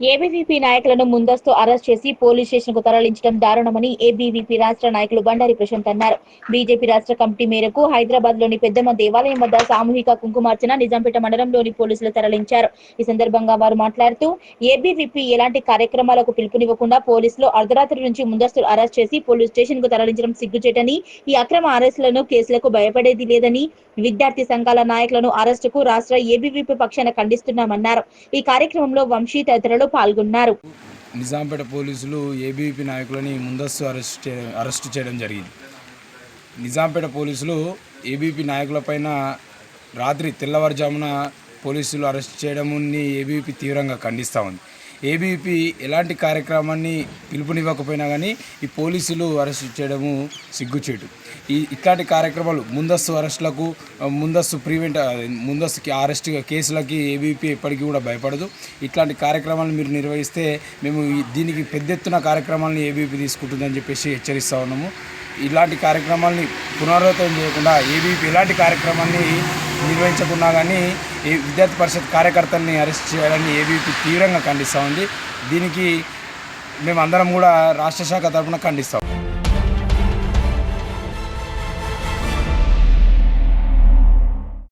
ABVP నాయకులను ముందస్తు arrest చేసి పోలీస్ స్టేషన్కు తరలించడం దారుణమని ఏబీవీపీ రాష్ట్ర నాయకులు బండారి ప్రశాంత్ అన్నారు. బీజేపీ రాష్ట్ర కమిటీ మేరకు హైదరాబాద్లోని పెద్దమ్మ దేవాలయం వద్ద సామూహిక కుంకుమార్చన నిజాంపేట మండలంలోని పోలీసులు తరలించారు. ఈ సందర్భంగా వారు మాట్లాడుతూ ఏబీవీపీ ఎలాంటి కార్యక్రమాలకు పిలుపునివ్వకుండా పోలీసులు అర్ధరాత్రి నుంచి ముందస్తు అరెస్ట్ చేసి పోలీస్ స్టేషన్కు తరలించడం సిగ్గుచేటని ఈ అక్రమ అరెస్టులను కేసులకు భయపడేది లేదని విద్యార్థి సంఘాల నాయకులను అరెస్టుకు రాష్ట్ర ఏబీవీపీ పక్షాన ఖండిస్తున్నామన్నారు. ఈ కార్యక్రమంలో వంశీ తదితరులు పాల్గొన్నారు. నిజాంపేట పోలీసులు ఏబీపీ నాయకులని ముందస్తు అరెస్ట్ అరెస్ట్ చేయడం జరిగింది. నిజాంపేట పోలీసులు ఏబీపీ నాయకులపైన రాత్రి తెల్లవారుజామున పోలీసులు అరెస్ట్ చేయడాన్ని ఏబీపీ తీవ్రంగా ఖండిస్తూ ఉంది. ఏబీపీ ఎలాంటి కార్యక్రమాన్ని పిలుపునివ్వకపోయినా కానీ ఈ పోలీసులు అరెస్ట్ చేయడము సిగ్గుచేటు. ఈ ఇట్లాంటి కార్యక్రమాలు ముందస్తు అరెస్టులకు ముందస్తు ప్రివెంట్ ముందస్తు అరెస్ట్ కేసులకి ఏబీపీ ఎప్పటికీ కూడా భయపడదు. ఇట్లాంటి కార్యక్రమాలు మీరు నిర్వహిస్తే మేము దీనికి పెద్ద ఎత్తున కార్యక్రమాలను ఏబీపీ తీసుకుంటుందని చెప్పేసి హెచ్చరిస్తూ ఉన్నాము. ఇలాంటి కార్యక్రమాల్ని పునరావృతం చేయకుండా ఏబీపీ ఎలాంటి కార్యక్రమాన్ని నిర్వహించకుండా కానీ ఈ విద్యార్థి పరిషత్ కార్యకర్తల్ని అరెస్ట్ చేయాలని ఏబీపీ తీవ్రంగా ఖండిస్తూ ఉంది. దీనికి మేమందరం కూడా రాష్ట్ర శాఖ తరఫున ఖండిస్తాం.